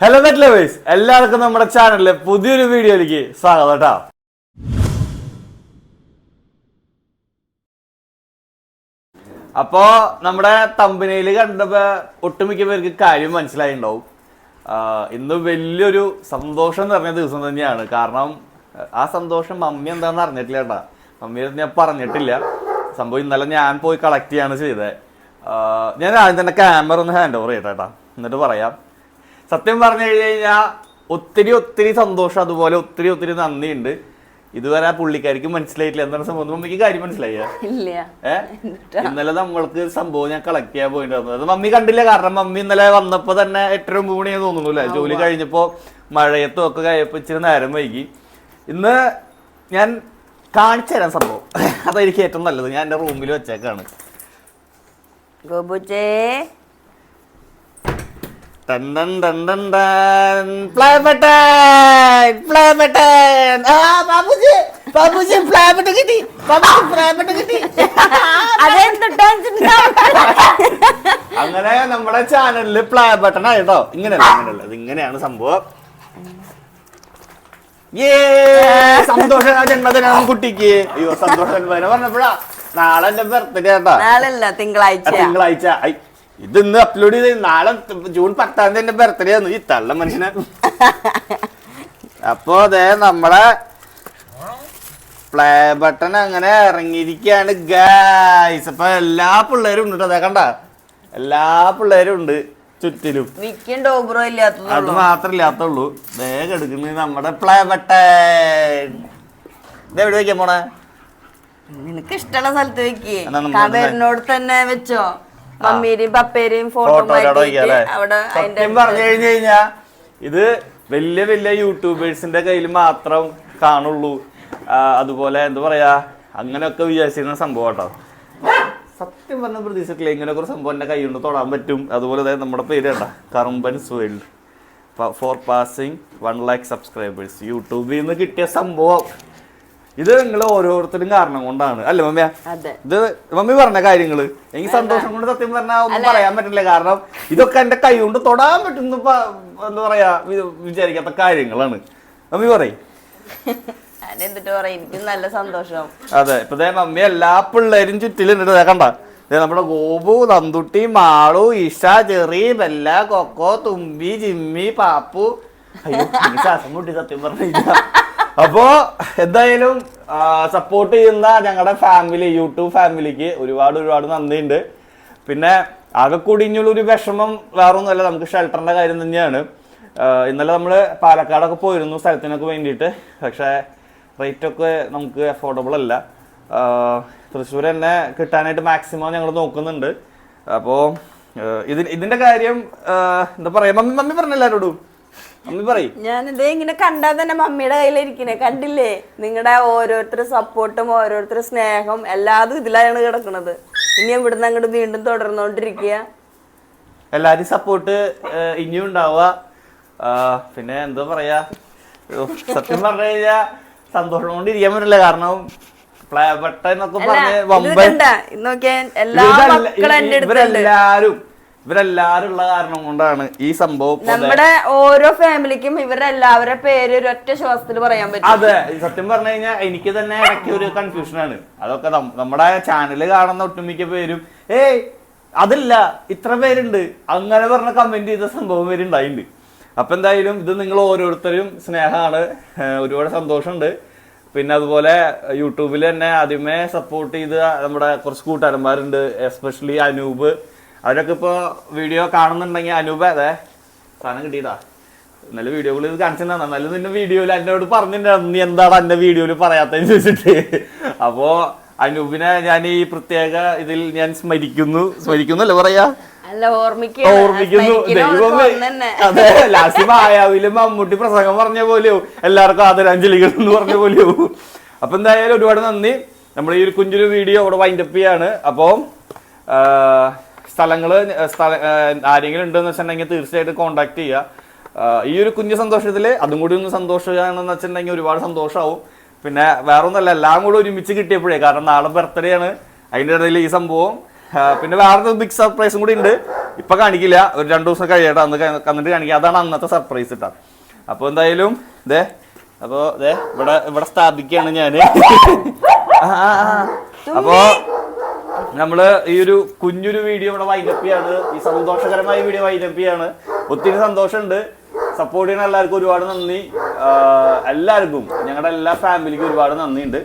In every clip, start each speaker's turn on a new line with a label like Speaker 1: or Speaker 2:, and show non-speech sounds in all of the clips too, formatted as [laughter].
Speaker 1: Hello net lovers എല്ലാവർക്കും നമ്മുടെ ചാനലിലെ പുതിയൊരു വീഡിയോയിലേക്ക് സ്വാഗതം കേട്ടോ അപ്പോ നമ്മുടെ തമ്പനയിൽ കണ്ടപ്പോ ഒട്ടുമിക്ക പേർക്ക് കാര്യം മനസ്സിലായിണ്ടാവും. ഇന്ന് വലിയൊരു സന്തോഷം നിറഞ്ഞ ദിവസം തന്നെയാണ്. കാരണം ആ സന്തോഷം മമ്മി എന്താണെന്ന് അറിഞ്ഞിട്ടില്ല കേട്ടാ മമ്മി ഞാൻ പറഞ്ഞിട്ടില്ല. സംഭവം ഇന്നലെ ഞാൻ പോയി കളക്ട് ചെയ്യാണ് ചെയ്തത് ഞാൻ ആദ്യം തന്നെ ക്യാമറ ഒന്ന് ഹാൻഡ് ഓവർ ചെയ്യട്ടെ എന്നിട്ട് പറയാം. സത്യം പറഞ്ഞു കഴിഞ്ഞു കഴിഞ്ഞാൽ ഒത്തിരി ഒത്തിരി സന്തോഷം അതുപോലെ ഒത്തിരി ഒത്തിരി നന്ദിയുണ്ട്. ഇതുവരെ ആ പുള്ളിക്കാരിക്ക് മനസ്സിലായിട്ടില്ല. എന്താണ് സംഭവം മമ്മിക്ക് കാര്യം മനസ്സിലായ ഇന്നലെ നമ്മൾക്ക് സംഭവം ഞാൻ കളക്ട് ചെയ്യാൻ പോയിട്ടുണ്ടായിരുന്നു. അത് മമ്മി കണ്ടില്ല. കാരണം മമ്മി ഇന്നലെ വന്നപ്പോ തന്നെ എട്ടര ഒമ്പത് മണിയാന്ന് തോന്നുന്നു അല്ലേ? ജോലി കഴിഞ്ഞപ്പോ മഴയത്തും ഒക്കെ കഴിയപ്പോ ഇച്ചിരി നേരം വൈകി. ഇന്ന് ഞാൻ കാണിച്ചു തരാൻ സംഭവം. [laughs] അതായിരിക്കും ഏറ്റവും നല്ലത്. ഞാൻ എന്റെ റൂമിൽ വെച്ചേക്കാണ്. ബാബുജി, ബാബുജി, കിട്ടി. കിട്ടി. അങ്ങനെ നമ്മുടെ ചാനലിൽ പ്ലേ ബട്ടൺ ആയിട്ടോ. ഇങ്ങനെയല്ല ഇങ്ങനെയല്ല. ഇത് ഇങ്ങനെയാണ് സംഭവം. ഏ സന്തോഷ ജന്മദിനം കുട്ടിക്ക്. അയ്യോ സന്തോഷ ജന്മദിനം പറഞ്ഞപ്പോഴാ. നാളെ എന്റെ ബർത്ത്ഡേ ആട്ടാ
Speaker 2: നാളല്ല തിങ്കളാഴ്ച.
Speaker 1: തിങ്കളാഴ്ച ഇത് ഇന്ന് അപ്ലോഡ് ചെയ്ത് നാളെ ജൂൺ പത്താം തീയതി എന്റെ ബർത്ത്ഡേ ആണ് ഈ തള്ള മനുഷ്യനെ. അപ്പോ അതെ നമ്മളെ പ്ലേ ബട്ടൺ അങ്ങനെ ഇറങ്ങിയിരിക്കുകയാണ് ഗായ്സ് അപ്പൊ എല്ലാ പിള്ളേരും ഉണ്ട്. അതെ കണ്ട? എല്ലാ പിള്ളേരും ഉണ്ട് ചുറ്റിലും. അത് മാത്രമില്ലാത്തുള്ളൂ വേഗം എടുക്കുന്നത് നമ്മുടെ പ്ലേ ബട്ടൺ ഇത് എവിടെ വെക്കാൻ പോണേ
Speaker 2: നിനക്ക് ഇഷ്ടമുള്ള സ്ഥലത്ത് വെക്കേ. തന്നെ വെച്ചോ. മമ്മീരെയും പപ്പേരെയും ഫോട്ടോ
Speaker 1: അവിടെ പറഞ്ഞു കഴിഞ്ഞു കഴിഞ്ഞാ ഇത് വലിയ വലിയ യൂട്യൂബേഴ്സിന്റെ കയ്യിൽ മാത്രം കാണുള്ളൂ. അതുപോലെ എന്താ പറയാ അങ്ങനെയൊക്കെ വിചാരിച്ചിരുന്ന സംഭവം കേട്ടോ. സത്യം പറഞ്ഞ പ്രതീക്ഷിച്ചിട്ടില്ല ഇങ്ങനെ ഒരു സംഭവം എന്റെ കൈ കൊണ്ട് തൊടാൻ പറ്റും. അതുപോലെ നമ്മുടെ പേര് കേട്ടോ Karumban world for passing one lakh subscribers യൂട്യൂബിൽ നിന്ന് കിട്ടിയ സംഭവം ഇത് നിങ്ങൾ ഓരോരുത്തരും കാരണം കൊണ്ടാണ്. അല്ലേ മമ്മിയ? ഇത് മമ്മി പറഞ്ഞ കാര്യങ്ങൾ. എനിക്ക് സന്തോഷം കൊണ്ട് സത്യം പറഞ്ഞാൽ ഒന്നും പറയാൻ പറ്റില്ല. കാരണം ഇതൊക്കെ എന്റെ കൈ കൊണ്ട് തൊടാൻ പറ്റുന്ന എന്താ പറയാ വിചാരിക്കാത്ത കാര്യങ്ങളാണ്. മമ്മി [laughs] പറയും.
Speaker 2: നല്ല സന്തോഷം.
Speaker 1: അതെ. ഇപ്പൊ മമ്മി എല്ലാ പിള്ളേരും ചുറ്റിലുണ്ട്. കണ്ട? നമ്മുടെ Gopu Nandutty Malu Isha Cherry Bella Coco Thumbi Jimmy Pappu. അയ്യോ ശ്വാസം മുട്ടി സത്യം പറഞ്ഞു കഴിഞ്ഞാ. അപ്പോ എന്തായാലും സപ്പോർട്ട് ചെയ്യുന്ന ഞങ്ങളുടെ ഫാമിലി യൂട്യൂബ് ഫാമിലിക്ക് ഒരുപാട് ഒരുപാട് നന്ദിയുണ്ട്. പിന്നെ ആകെ കൂടിഞ്ഞുള്ള ഒരു വിഷമം വേറൊന്നുമല്ല നമുക്ക് ഷെൽട്ടറിന്റെ കാര്യം തന്നെയാണ്. ഇന്നലെ നമ്മൾ പാലക്കാടൊക്കെ പോയിരുന്നു സ്ഥലത്തിനൊക്കെ വേണ്ടിയിട്ട് പക്ഷേ റേറ്റ് ഒക്കെ നമുക്ക് അഫോർഡബിൾ അല്ല. തൃശ്ശൂർ തന്നെ കിട്ടാനായിട്ട് മാക്സിമം ഞങ്ങൾ നോക്കുന്നുണ്ട്. അപ്പോ ഇതിന് ഇതിന്റെ കാര്യം എന്താ പറയാ? മമ്മി മമ്മി പറഞ്ഞ എല്ലാവരോടും മമ്മി പറയും.
Speaker 2: ഞാനിത് ഇങ്ങനെ കണ്ടാ തന്നെ മമ്മിയുടെ കയ്യിലിരിക്കണേ. കണ്ടില്ലേ? നിങ്ങളുടെ ഓരോരുത്തരുടെ സപ്പോർട്ടും ഓരോരുത്തരുടെ സ്നേഹം എല്ലാതും ഇതിലാണ് കിടക്കുന്നത് ഇനി ഇവിടുന്ന് അങ്ങോട്ട് വീണ്ടും തുടർന്നുകൊണ്ടിരിക്കുക
Speaker 1: എല്ലാരും സപ്പോർട്ട് ഇനിയും ഉണ്ടാവുക പിന്നെ എന്താ പറയാ? സത്യം പറഞ്ഞു കഴിഞ്ഞാ സന്തോഷം കൊണ്ട് ഇരിക്കാൻ പറ്റില്ല. കാരണം പ്ലേ ബട്ടൺ എന്നൊക്കെ പറഞ്ഞ് വമ്പൻ ഇവരെല്ലാരും ഇവരെല്ലാരും ഉള്ള കാരണം കൊണ്ടാണ് ഈ സംഭവം
Speaker 2: നമ്മുടെ ഓരോ ഫാമിലിക്കും ഇവരുടെ എല്ലാവരുടെ പേര് ഒരൊറ്റ ശ്വാസത്തിൽ പറയാൻ പറ്റും.
Speaker 1: അതെ സത്യം പറഞ്ഞു കഴിഞ്ഞാൽ എനിക്ക് തന്നെ ഇടയ്ക്ക് ഒരു കൺഫ്യൂഷനാണ് അതൊക്കെ നമ്മുടെ ചാനൽ കാണുന്ന ഒട്ടുമിക്ക പേരും ഏയ് അതില്ല ഇത്ര പേരുണ്ട്. അങ്ങനെ പറഞ്ഞ കമന്റ് ചെയ്ത സംഭവം വരെ ഉണ്ടായിട്ടുണ്ട് അപ്പൊ എന്തായാലും ഇത് നിങ്ങൾ ഓരോരുത്തരും സ്നേഹമാണ് ഒരുപാട് സന്തോഷമുണ്ട് പിന്നെ അതുപോലെ യൂട്യൂബിൽ തന്നെ ആദ്യമേ സപ്പോർട്ട് ചെയ്ത് നമ്മുടെ കുറച്ച് കൂട്ടുകാരന്മാരുണ്ട് എസ്പെഷ്യലി അനൂപ്. അവരൊക്കെ ഇപ്പോൾ വീഡിയോ കാണുന്നുണ്ടെങ്കിൽ അനൂപ അതെ സാധനം കിട്ടിയതാ. നല്ല വീഡിയോകൾ ഇത് കാണിച്ചിട്ടുണ്ടായിരുന്നു നല്ല നിന്റെ വീഡിയോയിൽ എന്നോട് പറഞ്ഞിട്ടുണ്ടായിരുന്നു നീ എന്താണ് എന്റെ വീഡിയോയിൽ പറയാത്തതെന്ന് ചോദിച്ചിട്ട്. അപ്പോ അനൂപിനെ ഞാൻ ഈ പ്രത്യേക ഇതിൽ ഞാൻ സ്മരിക്കുന്നു. സ്മരിക്കുന്നല്ലേ പറയാ? ഓർമ്മിക്കുന്നു. ദൈവമേ. അതെ ലാസ്റ്റ് മായാവിലും മമ്മൂട്ടി പ്രസംഗം പറഞ്ഞ പോലെയോ എല്ലാവർക്കും ആദരാഞ്ജലികൾ എന്ന് പറഞ്ഞ പോലെയോ അപ്പൊ എന്തായാലും ഒരുപാട് നന്ദി. നമ്മൾ ഈ ഒരു കുഞ്ഞൊരു വീഡിയോ അവിടെ വൈൻഡപ്പ് ചെയ്യാണ്. അപ്പോ ആ, സ്ഥലങ്ങൾ സ്ഥല ആരെങ്കിലും ഉണ്ടെന്ന് വെച്ചിട്ടുണ്ടെങ്കിൽ തീർച്ചയായിട്ടും കോൺടാക്ട് ചെയ്യുക. ഈ ഒരു കുഞ്ഞു സന്തോഷത്തിൽ അതും കൂടി ഒന്ന് സന്തോഷമാണെന്ന് വെച്ചിട്ടുണ്ടെങ്കിൽ ഒരുപാട് സന്തോഷമാവും പിന്നെ വേറെ ഒന്നല്ല എല്ലാം കൂടെ ഒരുമിച്ച് കിട്ടിയപ്പോഴേ കാരണം നാളെ ബർത്ത്ഡേ ആണ്. അതിന്റെ ഇടയിൽ ഈ സംഭവം. പിന്നെ വേറെ ബിഗ് സർപ്രൈസും കൂടി ഉണ്ട്. ഇപ്പം കാണിക്കില്ല. ഒരു രണ്ട് ദിവസം കഴിയട്ടെ അന്ന് കന്നിട്ട് കാണിക്കുക അതാണ് അന്നത്തെ സർപ്രൈസ് ഇട്ടാ അപ്പോൾ എന്തായാലും ദേ അപ്പോൾ ദേ ഇവിടെ ഇവിടെ സ്ഥാപിക്കുകയാണ് ഞാൻ ആ, ആ, ആ. അപ്പൊ നമ്മൾ ഈ ഒരു കുഞ്ഞൊരു വീഡിയോ ഇവിടെ വൈൻഡപ്പ് ചെയ്യാണ്. ഈ സന്തോഷകരമായ വീഡിയോ വൈൻഡപ്പ് ചെയ്യാണ്. ഒത്തിരി സന്തോഷമുണ്ട്. സപ്പോർട്ട് ചെയ്യുന്ന എല്ലാവർക്കും ഒരുപാട് നന്ദി. എല്ലാവർക്കും ഞങ്ങളുടെ എല്ലാ ഫാമിലിക്കും ഒരുപാട് നന്ദിയുണ്ട്.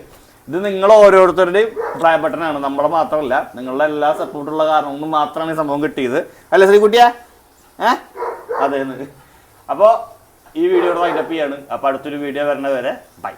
Speaker 1: ഇത് നിങ്ങൾ ഓരോരുത്തരുടെയും പ്രായപ്പെട്ടനാണ് നമ്മളെ മാത്രമല്ല നിങ്ങളുടെ എല്ലാ സപ്പോർട്ടുള്ള കാരണം കൊണ്ട് മാത്രമാണ് ഈ സംഭവം കിട്ടിയത്. അല്ലേ ശ്രീകുട്ടിയാ? ഏ? അതെ. അപ്പോൾ ഈ വീഡിയോ വൈൻഡപ്പ് ചെയ്യാണ്. അപ്പോൾ അടുത്തൊരു വീഡിയോ വരുന്നവരെ ബൈ